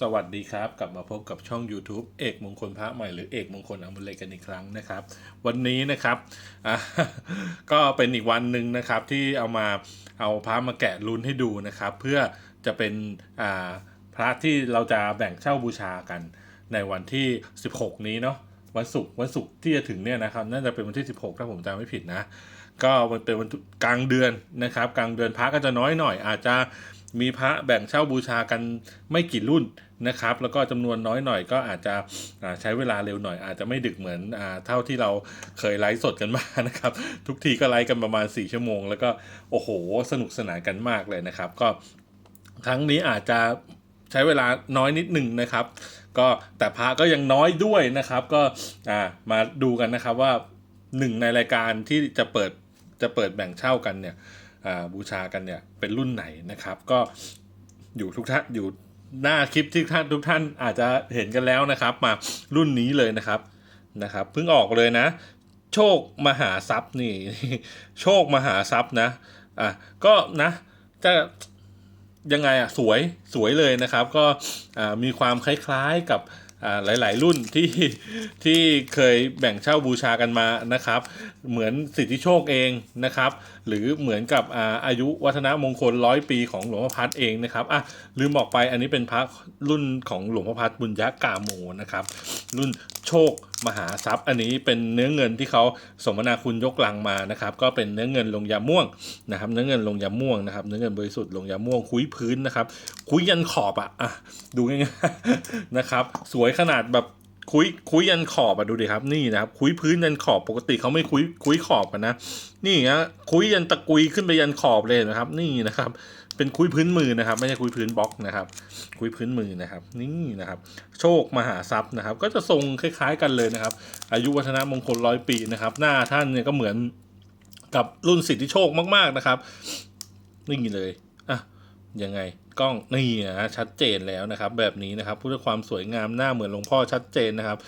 สวัสดีครับ กลับมาพบกับช่อง YouTube เอกมงคลพระใหม่หรือเอกมงคลอมุลเลกันอีกครั้งนะครับ วันนี้นะครับก็เป็นอีกวันหนึ่งนะครับที่เอามาเอาพระมาแกะลุ้นให้ดูนะครับ เพื่อจะเป็นพระที่เราจะแบ่งเช่าบูชากันในวันที่ 16 นี้เนาะวันศุกร์วันศุกร์ที่จะถึงเนี่ยนะครับน่าจะเป็นวันที่ 16 ถ้าผมจำไม่ผิดนะ ก็มันเป็นวันกลางเดือนนะครับ กลางเดือนพระก็จะน้อยหน่อย อาจจะมีพระแบ่งเช่าบูชากันไม่กี่รุ่น นะครับ แล้วก็จำนวนน้อยหน่อยก็อาจจะใช้เวลาเร็วหน่อย อาจจะไม่ดึกเหมือนเท่าที่เราเคยไลฟ์สดกันมานะครับ ทุกทีก็ไลฟ์กันประมาณ 4 ชั่วโมง แล้วก็โอ้โห สนุกสนานกันมากเลยนะครับ ก็ครั้งนี้อาจจะใช้เวลาน้อยนิดหนึ่งนะครับ ก็แต่พระก็ยังน้อยด้วยนะครับ ก็มาดูกันนะครับว่าหนึ่งในรายการที่จะเปิดจะเปิดแบ่งเช่ากันเนี่ยบูชากันเนี่ยเป็นรุ่นไหนนะครับ ก็อยู่ทุกท่านอยู่ หน้าคลิปที่ท่านทุกท่านอาจจะเห็นกันแล้วนะครับ มารุ่นนี้เลยนะครับนะครับเพิ่งออกเลยนะ โชคมหาทรัพย์นี่ โชคมหาทรัพย์นะอะก็นะจะยังไงอะสวยสวยเลยนะครับ ก็อ่ามีความคล้ายๆกับอ่าหลายๆ รุ่นที่ที่เคยแบ่งเช่าบูชากันมานะครับ เหมือนสิทธิโชคเองนะครับ หรือเหมือนกับอายุวัฒนมงคลร้อยปีของหลวงพ่อพัดเองนะครับอะลืมบอกไปอันนี้เป็นพระรุ่นของหลวงพ่อพัดบุญยะกาโมนะครับ รุ่นโชคมหาทรัพย์ อันนี้เป็นเนื้อเงินที่เขาสมนาคุณยกลังมานะครับ ก็เป็นเนื้อเงินลงยาม่วงนะครับ เนื้อเงินลงยาม่วงนะครับ เนื้อเงินบริสุทธิ์ลงยาม่วงคุยพื้นนะครับ คุยยันขอบอะอะดูง่ายๆนะครับ สวยขนาดแบบ คุยคุยยันขอบอะดูดิครับ นี่นะครับ คุยพื้นยันขอบปกติเขาไม่คุยคุยขอบกันนะนี่ฮะคุยยันตะกุยขึ้นไปยันขอบเลยนะครับ นี่นะครับ เป็นคุยพื้นมือนะครับ ไม่ใช่คุยพื้นบล็อกนะครับ คุยพื้นมือนะครับ นี่นะครับ โชคมหาทรัพย์นะครับ ก็จะทรงคล้าย ๆ กันเลยนะครับ อายุวัฒนะมงคลร้อยปีนะครับ หน้าท่านเนี่ยก็เหมือนกับรุ่นสิทธิโชคมาก ๆนะครับนี่เลย ยังไงกล้องนี่นะชัดเจนแล้วนะครับ แบบนี้นะครับพูดด้วยความสวยงามหน้าเหมือนหลวงพ่อชัดเจนนะครับ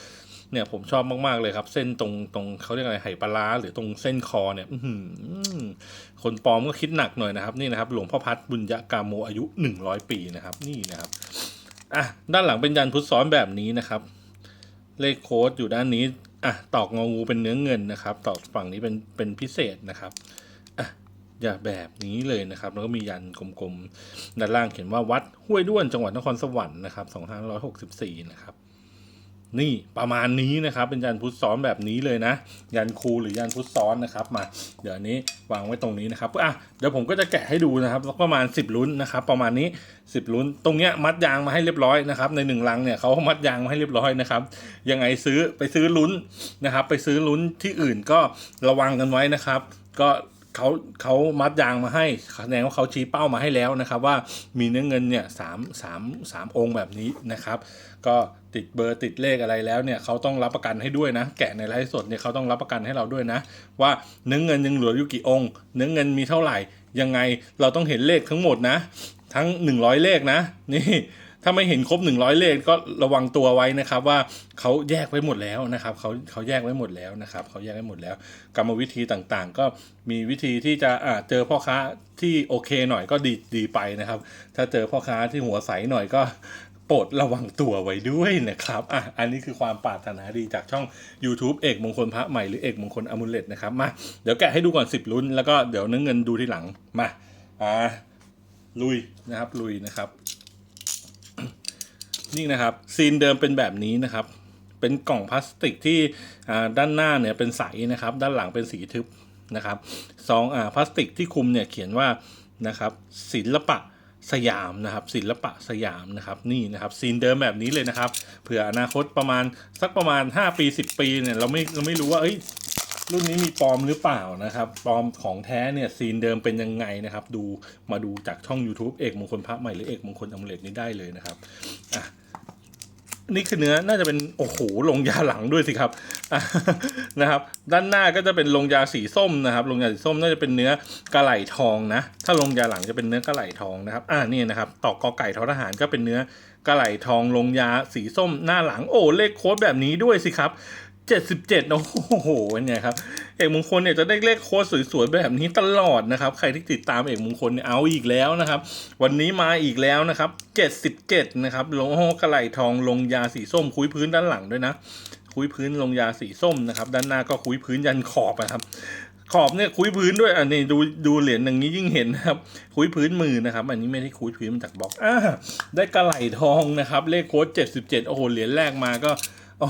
เนี่ยผมชอบมากๆเลยครับ เส้นตรงตรงเขาเรียกอะไรไหปลาร้าหรือตรงเส้นคอเนี่ยอคนปลอมก็คิดหนักหน่อยนะครับ นี่นะครับ หลวงพ่อพัดบุญยกามโมอายุ 100 ปีนะครับ นี่นะครับอะด้านหลังเป็นยันพุทธซ้อนแบบนี้นะครับ เลขโค้ดอยู่ด้านนี้อะตอกงองูเป็นเนื้อเงินนะครับ ตอกฝั่งนี้เป็นเป็นพิเศษนะครับ อย่าแบบนี้เลยนะครับ แล้วก็มียันกลมๆด้านล่างเขียนว่าวัดห้วยด้วนจังหวัดนครสวรรค์นะครับ2564 นะครับ นี่ประมาณนี้นะครับ เป็นยันพุทธซ้อนแบบนี้เลยนะ ยันครูหรือยันพุทธซ้อนนะครับมา เดี๋ยวนี้วางไว้ตรงนี้นะครับอะเดี๋ยวผมก็จะแกะให้ดูนะครับแล้วประมาณ 10ลุ้นนะครับ ประมาณนี้ 10ลุ้น ตรงเนี้ยมัดยางมาให้เรียบร้อยนะครับ ในหนึ่งลังเนี่ยเขามัดยางมาให้เรียบร้อยนะครับ ยังไงซื้อไปซื้อลุ้นนะครับ ไปซื้อลุ้นที่อื่นก็ระวังกันไว้นะครับ ก็ เขาเขามัดยางมาให้แสดงว่าเขาชี้เป้ามาให้แล้วนะครับ ว่ามีเนื้อเงินเนี่ยสามสามสามองค์แบบนี้นะครับ ก็ติดเบอร์ติดเลขอะไรแล้วเนี่ยเขาต้องรับประกันให้ด้วยนะ แกะในไลฟ์สดเนี่ยเขาต้องรับประกันให้เราด้วยนะ ว่าเนื้อเงินยังเหลืออยู่กี่องค์ เนื้อเงินมีเท่าไหร่ยังไงเราต้องเห็นเลขทั้งหมดนะ ทั้ง 100 เลขนะ นี่ ถ้าไม่เห็นครบ 100 เลขก็ระวังตัวไว้นะครับ ว่าเขาแยกไว้หมดแล้วนะครับเขาเขาแยกไว้หมดแล้วนะครับเขาแยกไว้หมดแล้ว กรรมวิธีต่างๆ ก็มีวิธีที่จะอ่าเจอพ่อค้าที่โอเคหน่อยก็ดีดีไปนะครับ ถ้าเจอพ่อค้าที่หัวใสหน่อยก็โปรดระวังตัวไว้ด้วยนะครับ อะ อันนี้คือความปรารถนาดีจากช่อง YouTube เอกมงคลพระใหม่หรือเอกมงคลอมุเลตนะครับ มา เดี๋ยวแกะให้ดูก่อน 10 ลุ้น แล้วก็เดี๋ยวเนื้อเงินดูทีหลัง มา อ่า ลุยนะครับ ลุยนะครับ นี่นะครับซีนเดิมเป็นแบบนี้นะครับ เป็นกล่องพลาสติกที่ด้านหน้าเนี่ยเป็นใสนะครับ ด้านหลังเป็นสีทึบนะครับซองอพลาสติกที่คุมเนี่ยเขียนว่านะครับศิลปะสยามนะครับศิลปะสยามนะครับนี่นะครับซีนเดิมแบบนี้เลยนะครับเผื่ออนาคตประมาณสักประมาณ 5 ปี 10 ปีเนี่ยเราไม่เราไม่รู้ว่าเอ้ยรุ่นนี้มีปลอมหรือเปล่านะครับปลอมของแท้เนี่ยซีนเดิมเป็นยังไงนะครับ ดูมาดูจากช่อง YouTube เอกมงคลพระใหม่หรือเอกมงคลอมเลตนี้ได้เลยนะครับอะ นี่คือเนื้อน่าจะเป็นโอ้โหลงยาหลังด้วยสิครับนะครับ ด้านหน้าก็จะเป็นลงยาสีส้มนะครับ ลงยาสีส้มน่าจะเป็นเนื้อกระไหลทองนะ ถ้าลงยาหลังจะเป็นเนื้อกระไหลทองนะครับ อ่านี่นะครับตอกกอไก่ทอทหารก็เป็นเนื้อกระไหลทองลงยาสีส้มหน้าหลังโอ้เลขโค้ดแบบนี้ด้วยสิครับ เจ็ดสิบเจ็ดโอ้โหเป็นไงครับ เอกมงคลเนี่ยจะได้เลขโค้ดสวยๆแบบนี้ตลอดนะครับ ใครที่ติดตามเอกมงคลเนี่ยเอาอีกแล้วนะครับ วันนี้มาอีกแล้วนะครับเจ็ดสิบเจ็ดนะครับ ลงโอ้กระไหลทองลงยาสีส้ม คุยพื้นด้านหลังด้วยนะ คุยพื้นลงยาสีส้มนะครับ ด้านหน้าก็คุยพื้นยันขอบนะครับ ขอบเนี่ยคุยพื้นด้วย อันนี้ดูดูเหรียญอย่างนี้ยิ่งเห็นนะครับ คุยพื้นมือนะครับ อันนี้ไม่ได้คุยพื้นมาจากบล็อกอ่าได้กระไหลทองนะครับ เลขโค้ดเจ็ดสิบเจ็ดโอ้โห เหรียญแรกมาก็โอ้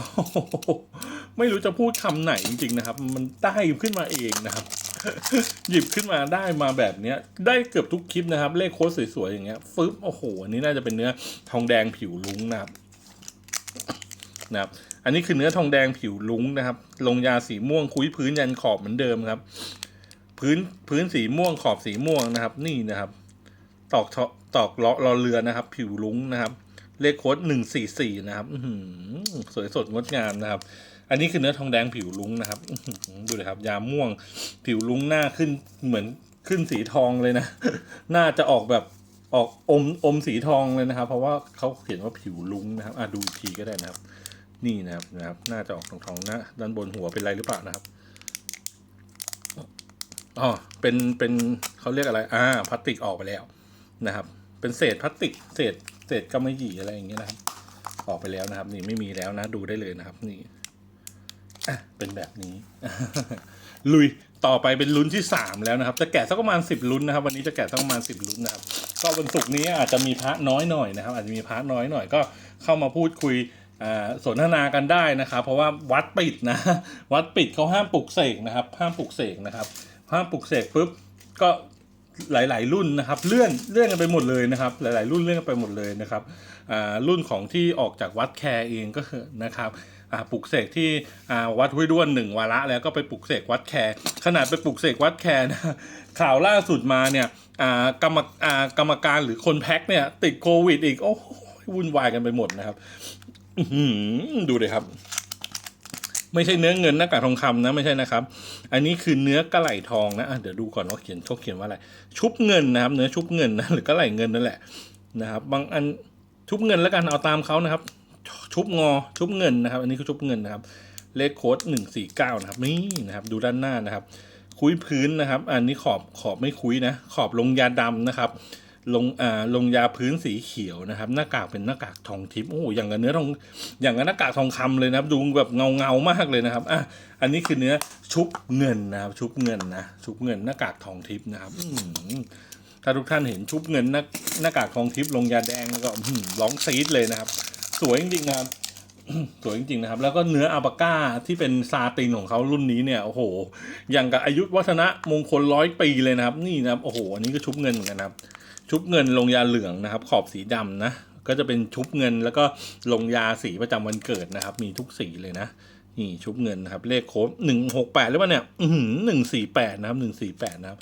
ไม่รู้จะพูดคำไหนจริงๆนะครับ มันได้ขึ้นมาเองนะครับ หยิบขึ้นมาได้มาแบบเนี้ย ได้เกือบทุกคลิปนะครับ เลขโค้ดสวยๆอย่างเงี้ยฟึบโอ้โหอันนี้น่าจะเป็นเนื้อทองแดงผิวลุ้งนะครับนะครับ อันนี้คือเนื้อทองแดงผิวลุ้งนะครับ ลงยาสีม่วงคุยพื้นยันขอบเหมือนเดิมครับ พื้นพื้นสีม่วงขอบสีม่วงนะครับ นี่นะครับ ตอกทอตอกล้อรอเรือนะครับ ผิวลุ้งนะครับ เลขโค้ดหนึ่งสี่สี่นะครับสวยสดงดงามนะครับ อันนี้คือเนื้อทองแดงผิวลุ้งนะครับดูเลยครับ ยาม่วงผิวลุ้งหน้าขึ้นเหมือนขึ้นสีทองเลยนะ หน่าจะออกแบบออกอมอมสีทองเลยนะครับ เพราะว่าเขาเขียนว่าผิวลุ้งนะครับอะดูทีก็ได้นะครับ นี่นะครับนะครับหน่าจะออกทองทองๆนะด้านบนหัวเป็นไรหรือเปล่านะครับอ๋อเป็นเป็นเขาเรียกอะไรอ่าพลาสติกออกไปแล้วนะครับ เป็นเศษพลาสติก เศษเศษกำมะหยี่อะไรอย่างเงี้ยนะครับ ออกไปแล้วนะครับ นี่ไม่มีแล้วนะดูได้เลยนะครับ นี่ เป็นแบบนี้ ลุยต่อไปเป็นลุ้นที่สามแล้วนะครับ จะแกะสักประมาณสิบลุ้นนะครับ วันนี้จะแกะสักประมาณสิบลุ้นนะครับ ก็วันศุกร์นี้อาจจะมีพระน้อยหน่อยนะครับ อาจจะมีพระน้อยหน่อยก็เข้ามาพูดคุยอ่าสนทนากันได้นะครับ เพราะว่าวัดปิดนะ วัดปิดเขาห้ามปลุกเสกนะครับ ห้ามปลุกเสกนะครับห้ามปลุกเสกปุ๊บก็หลาย ๆ รุ่นนะครับ เลื่อนเลื่อนกันไปหมดเลยนะครับ หลาย ๆ รุ่นเลื่อนกันไปหมดเลยนะครับรุ่นของที่ออกจากวัดแคร์เองก็คือนะครับ ปลุกเสกที่วัดห้วยด้วนหนึ่งวาระแล้วก็ไปปลุกเสกวัดแคร์ขนาดไปปลุกเสกวัดแคร์นะข่าวล่าสุดมาเนี่ยกรรมกรรมการหรือคนแพ็คเนี่ยติดโควิดอีกโอ้โหวุ่นวายกันไปหมดนะครับดูเลยครับ ไม่ใช่เนื้อเงินหน้ากากทองคำนะไม่ใช่นะครับ อันนี้คือเนื้อกระไหลทองนะะเดี๋ยวดูก่อนว่าเขียนเขาเขียนว่าอะไร ชุบเงินนะครับ เนื้อชุบเงินนะหรือกระไหลเงินนั่นแหละนะครับ บางอันชุบเงินแล้วกันเอาตามเขานะครับ ชุบงอชุบเงินนะครับ อันนี้คือชุบเงินนะครับ เลขโค้ดหนึ่งสี่เก้านะครับ นี่นะครับ ดูด้านหน้านะครับ คุยพื้นนะครับ อันนี้ขอบขอบไม่คุยนะ ขอบลงยาดำนะครับ ลงอ่าลงยาพื้นสีเขียวนะครับ หน้ากากเป็นหน้ากากทองทิพย์โอ้อย่างกับเนื้อทองอย่างกับหน้ากากทองคำเลยนะครับ ดูแบบเงาเงามากเลยนะครับอะอันนี้คือเนื้อชุบเงินนะครับ ชุบเงินนะชุบเงินหน้ากากทองทิพย์นะครับถ้าทุกท่านเห็นชุบเงินหน้าหน้ากากทองทิพย์ลงยาแดงแล้วก็ร้องซีดเลยนะครับ สวยจริงๆนะครับสวยจริงๆนะครับ แล้วก็เนื้ออัลปาก้าที่เป็นซาตินของเขารุ่นนี้เนี่ยโอ้โห อย่างกับอายุวัฒนะมงคลร้อยปีเลยนะครับ นี่นะครับโอ้โหอันนี้ก็ชุบเงินเหมือนกันครับ ชุบเงินลงยาเหลืองนะครับ ขอบสีดำนะก็จะเป็นชุบเงินแล้วก็ลงยาสีประจำวันเกิดนะครับ มีทุกสีเลยนะนี่ชุบเงินนะครับ เลขโค้ดหนึ่งหกแปดหรือเปล่าเนี่ยหนึ่งสี่แปดนะครับหนึ่งสี่แปดนะครับ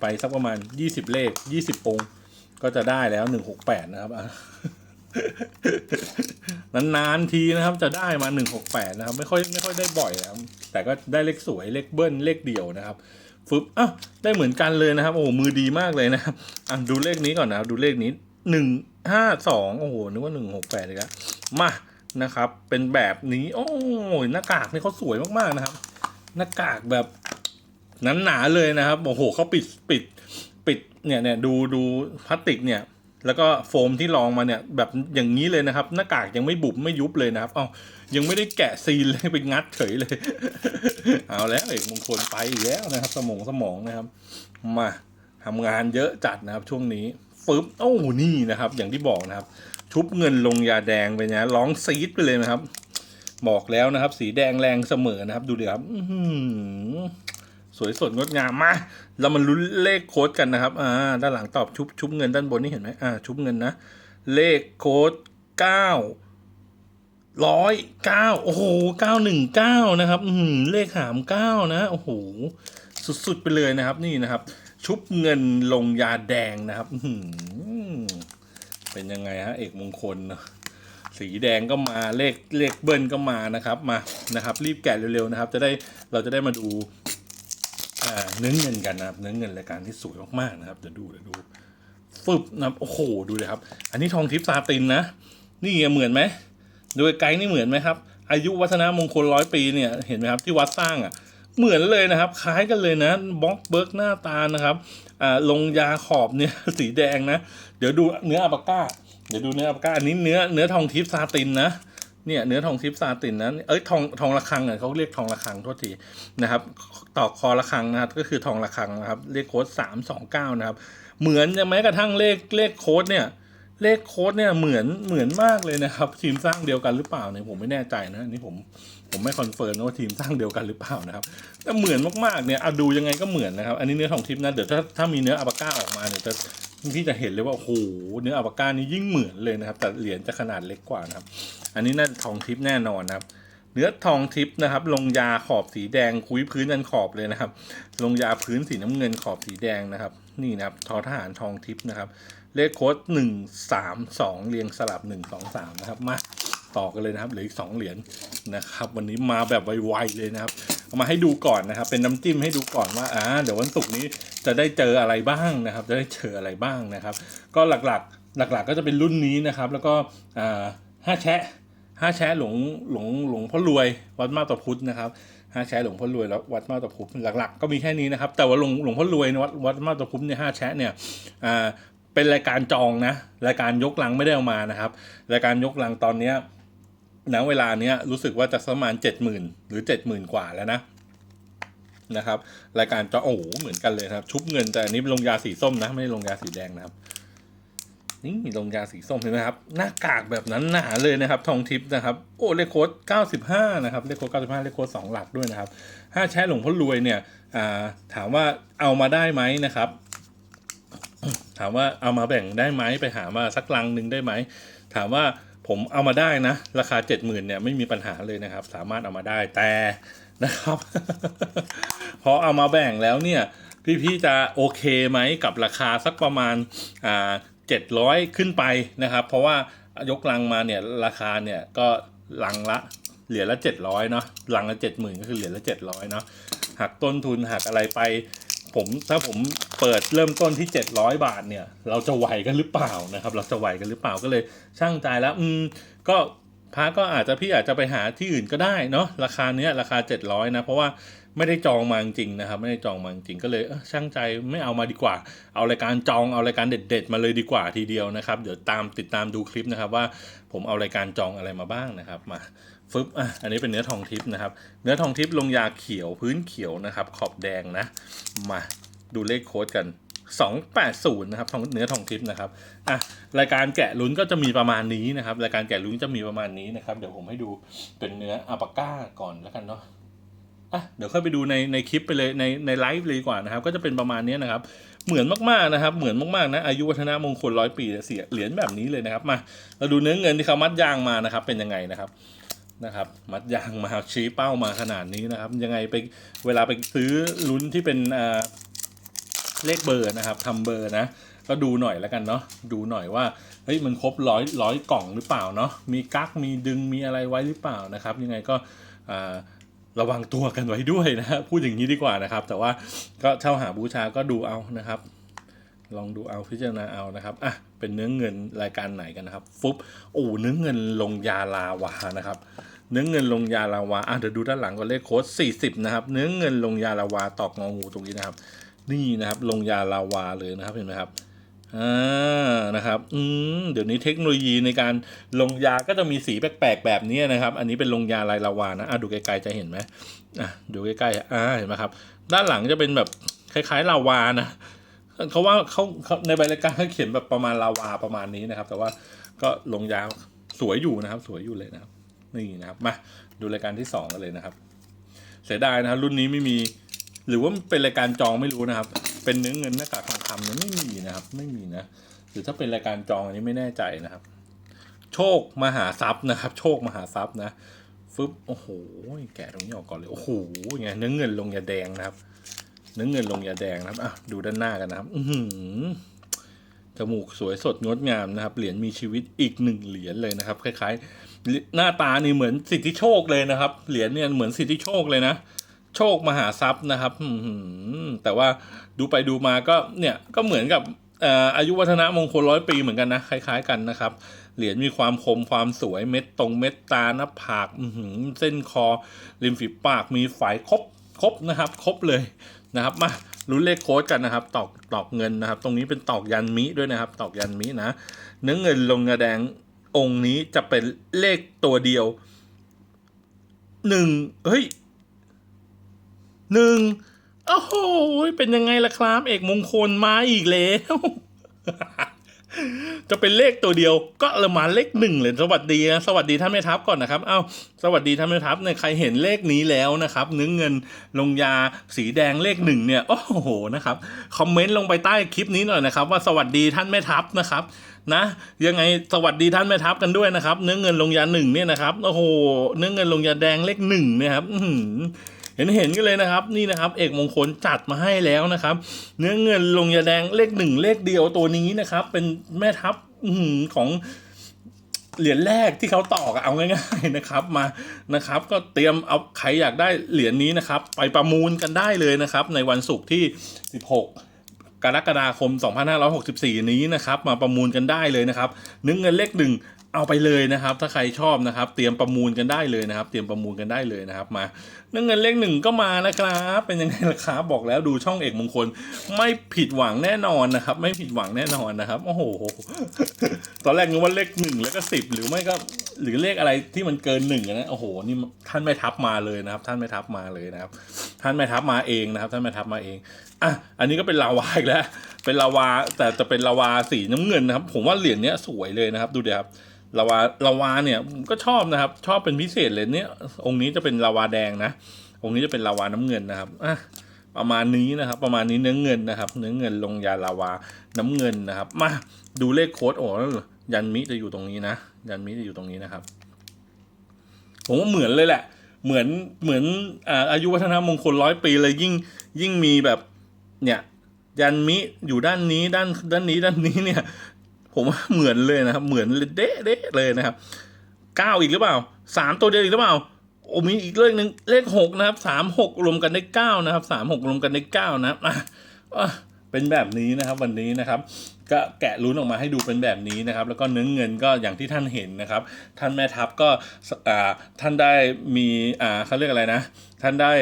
ไปสักประมาณยี่สิบเลขยี่สิบองก็จะได้แล้วหนึ่งหกแปดนะครับ นานๆทีนะครับ จะได้มาหนึ่งหกแปดนะครับ ไม่ค่อยไม่ค่อยได้บ่อยนะครับแต่ก็ได้เลขสวยเลขเบิ้ลเลขเดี่ยวนะครับฟึบอ้าวได้เหมือนกันเลยนะครับ โอ้มือดีมากเลยนะครับอะดูเลขนี้ก่อนนะครับ ดูเลขนี้หนึ่งห้าสองโอ้โหนึกว่าหนึ่งหกแปดเลยครับมานะครับ เป็นแบบนี้ โอ้ยหน้ากากนี่เขาสวยมากๆนะครับ หน้ากากแบบหนาๆเลยนะครับโอ้โหเขาปิดปิดปิดเนี่ยเนี่ยดูดูพลาสติกเนี่ย แล้วก็โฟมที่รองมาเนี่ยแบบอย่างนี้เลยนะครับ หน้ากากยังไม่บุบไม่ยุบเลยนะครับเอ้ายังไม่ได้แกะซีนเลยไปงัดเฉยเลย เอาแล้วเอกมงคลไปแล้วนะครับ สมองสมองนะครับ มาทำงานเยอะจัดนะครับ ช่วงนี้ฟึบโอ้นี่นะครับ อย่างที่บอกนะครับ ชุบเงินลงยาแดงไปนะร้องซีดไปเลยนะครับ บอกแล้วนะครับ สีแดงแรงเสมอนะครับ ดูดิครับอื สวยสดงดงามมาเรามาลุ้นเลขโค้ดกันนะครับอ่าด้านหลังตอบชุบชุบเงินด้านบนนี่เห็นไหมอ่าชุบเงินนะ เลขโค้ดเก้าร้อยเก้าโอ้โหเก้าหนึ่งเก้านะครับอืมเลขหามเก้านะโอ้โหสุดๆไปเลยนะครับนี่นะครับ ชุบเงินลงยาแดงนะครับอืเป็นยังไงฮะเอกมงคลเนอะสีแดงก็มาเลขเลขเบิ้ลก็มานะครับมานะครับ รีบแกะเร็วๆนะครับ จะได้เราจะได้มาดู เนื้อเงินกันนะครับเนื้อเงินรายการที่สวยมากๆนะครับเดี๋ยวดูเดี๋ยวดูฟึบนะโอ้โหดูเลยครับ อันนี้ทองทิพย์ซาตินนะ นี่เหมือนไหมโดยไกด์นี่เหมือนไหมครับ อายุวัฒนมงคลร้อยปีเนี่ยเห็นไหมครับที่วัดสร้างอะเหมือนเลยนะครับ คล้ายกันเลยนะบล็อกเบิร์กหน้าตานะครับอ่าลงยาขอบเนี่ยสีแดงนะ เดี๋ยวดูเนื้ออัปาก้า เดี๋ยวดูเนื้ออัปาก้าอันนี้เนื้อเนื้อทองทิพย์ซาตินนะ เนี่ยเนื้อทองทิพซาตินนะเอ้ยทองทองระฆังเนี่ยเขาเรียกทองระฆังโทษทีนะครับต่อคอระฆังนะครับก็คือทองระฆังนะครับเลขโค้ดสามสองเก้านะครับ เหมือนจะแม้กระทั่งเลขเลขโค้ดเนี่ยเลขโค้ดเนี่ยเหมือนเหมือนมากเลยนะครับ ทีมสร้างเดียวกันหรือเปล่าเนี่ยผมไม่แน่ใจนะนี่ผมผมไม่คอนเฟิร์มนะว่าทีมสร้างเดียวกันหรือเปล่านะครับแต่เหมือนมากๆเนี่ยเอาดูยังไงก็เหมือนนะครับ อันนี้เนื้อทองทิพย์นะเดี๋ยวถ้าถ้ามีเนื้ออัปาก้าออกมาเนี่ยจะ พี่จะเห็นเลยว่าโอ้โหเนื้ออัปาก้านี่ยิ่งเหมือนเลยนะครับ แต่เหรียญจะขนาดเล็กกว่านะครับ อันนี้น่าจะทองทิพย์แน่นอนนะครับ เนื้อทองทิพย์นะครับ ลงยาขอบสีแดงคุยพื้นยันขอบเลยนะครับ ลงยาพื้นสีน้ำเงินขอบสีแดงนะครับ นี่นะครับทอทหารทองทิพย์นะครับ เลขโค้ดหนึ่งสามสองเรียงสลับหนึ่งสองสามนะครับมาต่อกันเลยนะครับเหลืออีกสองเหรียญนะครับ วันนี้มาแบบไวๆเลยนะครับ เอามาให้ดูก่อนนะครับ เป็นน้ำจิ้มให้ดูก่อนว่าอ่าเดี๋ยววันศุกร์นี้จะได้เจออะไรบ้างนะครับ จะได้เจออะไรบ้างนะครับ ก็หลักๆ หลัก ๆ ก็จะเป็นรุ่นนี้นะครับ แล้วก็อ่าห้าแชะห้าแชะหลวงหลวงหลวงพ่อรวยวัดมาตาพุทธนะครับห้าแชะหลวงพ่อรวยแล้ววัดมาตาพุทธหลักๆ ก็มีแค่นี้นะครับ แต่ว่าหลวงหลวงพ่อรวยวัดวัดมาตาพุทธเนี่ยห้าแชะเนี่ยอ่าเป็นรายการจองนะรายการยกลังไม่ได้เอามานะครับ รายการยกลังตอนเนี้ย ณเวลาเนี้ยรู้สึกว่าจะประมาณเจ็ดหมื่นหรือเจ็ดหมื่นกว่าแล้วนะนะครับ รายการจอโอ้โหเหมือนกันเลยครับ ชุบเงินแต่อันนี้ลงยาสีส้มนะ ไม่ได้ลงยาสีแดงนะครับ นี่ลงยาสีส้มเห็นไหมครับ หน้ากากแบบนั้นหนาเลยนะครับ ทองทิพย์นะครับ โอ้เลขโค้ด95 นะครับเลขโค้ด95เลขโค้ด2หลักด้วยนะครับห้าแช่หลวงพ่อรวยเนี่ยาถามว่าเอามาได้ไหมนะครับ ถามว่าเอามาแบ่งได้ไหมไปหามาสักลังหนึ่งได้ไหมถามว่า ผมเอามาได้นะ ราคา 70,000เนี่ยไม่มีปัญหาเลยนะครับ สามารถเอามาได้แต่นะครับ พอเอามาแบ่งแล้วเนี่ย พี่ๆจะโอเคไหมกับราคาสักประมาณอ่าเจ็ดร้อยขึ้นไปนะครับ เพราะว่ายกลังมาเนี่ยราคาเนี่ยก็ลังละเหรียญละเจ็ดร้อยเนาะลังละเจ็ดหมื่นก็คือเหรียญละเจ็ดร้อยเนาะหักต้นทุนหักอะไรไป ผมถ้าผมเปิดเริ่มต้นที่ 700 บาทเนี่ย เราจะไหวกันหรือเปล่านะครับ เราจะไหวกันหรือเปล่าก็เลยช่างใจแล้ว อืมก็พระก็อาจจะพี่อาจจะไปหาที่อื่นก็ได้เนาะราคาเนี้ยราคา 700 นะ เพราะว่าไม่ได้จองมาจริงนะครับ ไม่ได้จองมาจริงก็เลยช่างใจไม่เอามาดีกว่า เอารายการจองเอารายการเด็ด ๆ มาเลยดีกว่าทีเดียวนะครับ เดี๋ยวตามติดตามดูคลิปนะครับว่าผมเอารายการจองอะไรมาบ้างนะครับมา ฟึบอะอันนี้เป็นเนื้อทองทิพย์นะครับ เนื้อทองทิพย์ลงยาเขียวพื้นเขียวนะครับ ขอบแดงนะ มาดูเลขโค้ดกัน 280 นะครับทองเนื้อทองทิพย์นะครับอะรายการแกะลุ้นก็จะมีประมาณนี้นะครับ รายการแกะลุ้นจะมีประมาณนี้นะครับ เดี๋ยวผมให้ดูเป็นเนื้ออัปาก้าก่อนแล้วกันเนาะอะเดี๋ยวค่อยไปดูในในคลิปไปเลยในในไลฟ์เลยดีกว่านะครับ ก็จะเป็นประมาณนี้นะครับ เหมือนมากๆนะครับ เหมือนมากๆนะอายุวัฒนมงคลร้อยปีเสียเหรียญแบบนี้เลยนะครับมาเราดูเนื้อเงินที่เขามัดยางมานะครับ เป็นยังไงนะครับ นะครับ มัดยางมาชี้เป้ามาขนาดนี้นะครับ ยังไงไปเวลาไปซื้อลุ้นที่เป็นเลขเบอร์นะครับทำเบอร์นะ ก็ดูหน่อยแล้วกันเนาะดูหน่อยว่าเฮ้ยมันครบร้อยร้อยกล่องหรือเปล่าเนาะมีกักมีดึงมีอะไรไว้หรือเปล่านะครับ ยังไงก็ระวังตัวกันไว้ด้วยนะพูดอย่างนี้ดีกว่านะครับ แต่ว่าก็เช่าหาบูชาก็ดูเอานะครับ ลองดูเอาพิจารณาเอานะครับอะเป็นเนื้อเงินรายการไหนกันนะครับ ฟุบโอ้เนื้อเงินลงยาลาวานะครับ เนื้อเงินลงยาลาวาอะเดี๋ยวดูด้านหลังก่อนเลขโค้ด40 นะครับ เนื้อเงินลงยาลาวาตอกงองูตรงนี้นะครับ นี่นะครับลงยาลาวาเลยนะครับเห็นไหมครับอ่านะครับอืมเดี๋ยวนี้เทคโนโลยีในการลงยาก็จะมีสีแปลกๆแบบนี้นะครับ อันนี้เป็นลงยาลายลาวานะอะดูไกลๆจะเห็นไหมอะดูใกล้ๆอ่าเห็นไหมครับ ด้านหลังจะเป็นแบบคล้ายๆลาวานะเขาว่าเขาเขาในใบรายการเขาเขียนแบบประมาณลาวาประมาณนี้นะครับ แต่ว่าก็ลงยาสวยอยู่นะครับ สวยอยู่เลยนะครับ นี่นะครับมาดูรายการที่สองกันเลยนะครับ เสียดายนะครับ รุ่นนี้ไม่มี หรือว่าเป็นรายการจองไม่รู้นะครับ เป็นเนื้อเงินหน้ากากทองคำเนี่ยไม่มีนะครับ ไม่มีนะหรือถ้าเป็นรายการจองอันนี้ไม่แน่ใจนะครับ โชคมหาทรัพย์นะครับ โชคมหาทรัพย์นะฟึบโอ้โหแกะตรงนี้ออกก่อนเลยโอ้โหไงเนื้อเงินลงยาแดงนะครับ เนื้อเงินลงยาแดงนะครับอะดูด้านหน้ากันนะครับ อือหือจมูกสวยสดงดงามนะครับ เหรียญมีชีวิตอีกหนึ่งเหรียญเลยนะครับ คล้าย ๆ หน้าตานี่เหมือนสิทธิโชคเลยนะครับ เหรียญเนี่ยเหมือนสิทธิโชคเลยนะ โชคมหาทรัพย์นะครับแต่ว่าดูไปดูมาก็เนี่ยก็เหมือนกับอายุวัฒนะมงคลร้อยปีเหมือนกันนะคล้าย ๆ กันนะครับ เหรียญมีความคมความสวยเม็ดตรงเม็ดตาหน้าผากเส้นคอ ริมฝีปากมีฝายครบครบนะครับครบเลยนะครับมาลุ้นเลขโค้ดกันนะครับ ตอกตอกเงินนะครับ ตรงนี้เป็นตอกยันมิด้วยนะครับ ตอกยันมินะเนื้อเงินลงกระแดง องค์นี้จะเป็นเลขตัวเดียวหนึ่งเฮ้ยหนึ่งโอ้โหเป็นยังไงล่ะครับ เอกมงคลมาอีกแล้ว จะเป็นเลขตัวเดียว ก็ละมาเลขหนึ่งเลย สวัสดีนะสวัสดีท่านแม่ทัพก่อนนะครับเอ้าสวัสดีท่านแม่ทัพเนี่ยใครเห็นเลขนี้แล้วนะครับเนื้อเงินลงยาสีแดงเลขหนึ่งเนี่ยโอ้โหนะครับคอมเมนต์ลงไปใต้คลิปนี้หน่อยนะครับ ว่าสวัสดีท่านแม่ทัพนะครับ นะ ยังไงสวัสดีท่านแม่ทัพกันด้วยนะครับ เนื้อเงินลงยาหนึ่งเนี่ยนะครับโอ้โหเนื้อเงินลงยาแดงเลขหนึ่งนี่ยครับเห็นเห็นกันเลยนะครับ นี่นะครับเอกมงคลจัดมาให้แล้วนะครับ เนื้อเงินลงยาแดงเลขหนึ่งเลขเดียวตัวนี้นะครับ เป็นแม่ทัพของเหรียญแรกที่เขาตอกเอาง่ายๆนะครับมานะครับ ก็เตรียมเอาใครอยากได้เหรียญนี้นะครับ ไปประมูลกันได้เลยนะครับ ในวันศุกร์ที่ 16 กรกฎาคม 2564 นี้นะครับ มาประมูลกันได้เลยนะครับนึกเงินเลขหนึ่งเอาไปเลยนะครับ ถ้าใครชอบนะครับ เตรียมประมูลกันได้เลยนะครับ เตรียมประมูลกันได้เลยนะครับ มานึกเงินเลขหนึ่งก็มานะครับ เป็นยังไงล่ะครับบอกแล้วดูช่องเอกมงคล ไม่ผิดหวังแน่นอนนะครับ ไม่ผิดหวังแน่นอนนะครับโอ้โหตอนแรกนึกว่าเลขหนึ่งแล้วก็สิบหรือไม่ก็หรือเลขอะไรที่มันเกินหนึ่งอะนะโอ้โหนี่ท่านไม่ทับมาเลยนะครับ ท่านไม่ทับมาเลยนะครับ ท่านไม่ทับมาเองนะครับ ท่านไม่ทับมาเองอะอันนี้ก็เป็นลาวาอีกแล้ว เป็นลาวาแต่จะเป็นลาวาสีน้ำเงินนะครับ ผมว่าเหรียญเนี้ยสวยเลยนะครับ ดูเดี๋ยวครับ ลาวาลาวาเนี่ยก็ชอบนะครับ ชอบเป็นพิเศษเลยเนี่ย องค์นี้จะเป็นลาวาแดงนะ องค์นี้จะเป็นลาวาน้ำเงินนะครับอะประมาณนี้นะครับ ประมาณนี้เนื้อเงินนะครับ เนื้อเงินลงยาลาวาน้ำเงินนะครับ มาดูเลขโค้ดโอ้ยันมิจะอยู่ตรงนี้นะ ยันมิจะอยู่ตรงนี้นะครับ ผมว่าเหมือนเลยแหละ เหมือนเหมือนอาอายุวัฒนมงคลร้อยปีเลยยิ่งยิ่งมีแบบเนี่ยยันมิอยู่ด้านนี้ด้านด้านนี้ด้านนี้เนี่ย ผมว่าเหมือนเลยนะครับ เหมือนเด๊ะเด๊ะเลยนะครับเก้าอีกหรือเปล่าสามตัวเดียวอีกหรือเปล่าโอ้มีอีกเลขหนึ่งเลขหกนะครับสามหกรวมกันได้เก้านะครับสามหกรวมกันได้เก้านะอะเป็นแบบนี้นะครับวันนี้นะครับ ก็แกะลุ้นออกมาให้ดูเป็นแบบนี้นะครับ แล้วก็เนื้อเงินก็อย่างที่ท่านเห็นนะครับ ท่านแม่ทัพก็อ่าท่านได้มีอ่าเขาเรียกอะไรนะ ท่านได้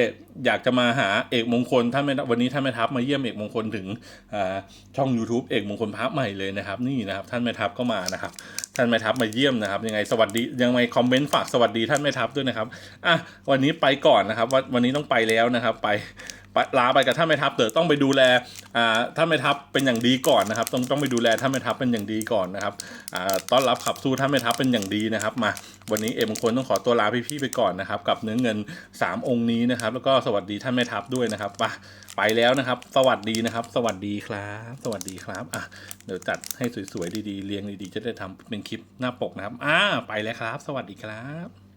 อยากจะมาหาเอกมงคลท่านแม่วันนี้ท่านแม่ทัพมาเยี่ยมเอกมงคลถึงอ่าช่อง YouTube เอกมงคลพระใหม่เลยนะครับนี่นะครับ ท่านแม่ทัพก็มานะครับ ท่านแม่ทัพมาเยี่ยมนะครับ ยังไงสวัสดียังไงคอมเมนต์ฝากสวัสดีท่านแม่ทัพด้วยนะครับอะวันนี้ไปก่อนนะครับวันนี้ต้องไปแล้วนะครับไป ลาไปกับท่านแม่ทัพเดี๋ยวต้องไปดูแลท่านแม่ทัพเป็นอย่างดีก่อนนะครับ ต้องต้องไปดูแลท่านแม่ทัพเป็นอย่างดีก่อนนะครับต้อนรับขับสู้ท่านแม่ทัพเป็นอย่างดีนะครับ มาวันนี้เอกมงคลต้องขอตัวลาพี่ๆไปก่อนนะครับ กับเนื้อเงิน 3 องค์นี้นะครับ แล้วก็สวัสดีท่านแม่ทัพด้วยนะครับไปไปแล้วนะครับ สวัสดีนะครับ สวัสดีครับ สวัสดีครับอะเดี๋ยวจัดให้สวยๆดีๆเรียงดีๆ จะได้ทำเป็นคลิปหน้าปกนะครับอ่าไปแล้วครับ สวัสดีครับ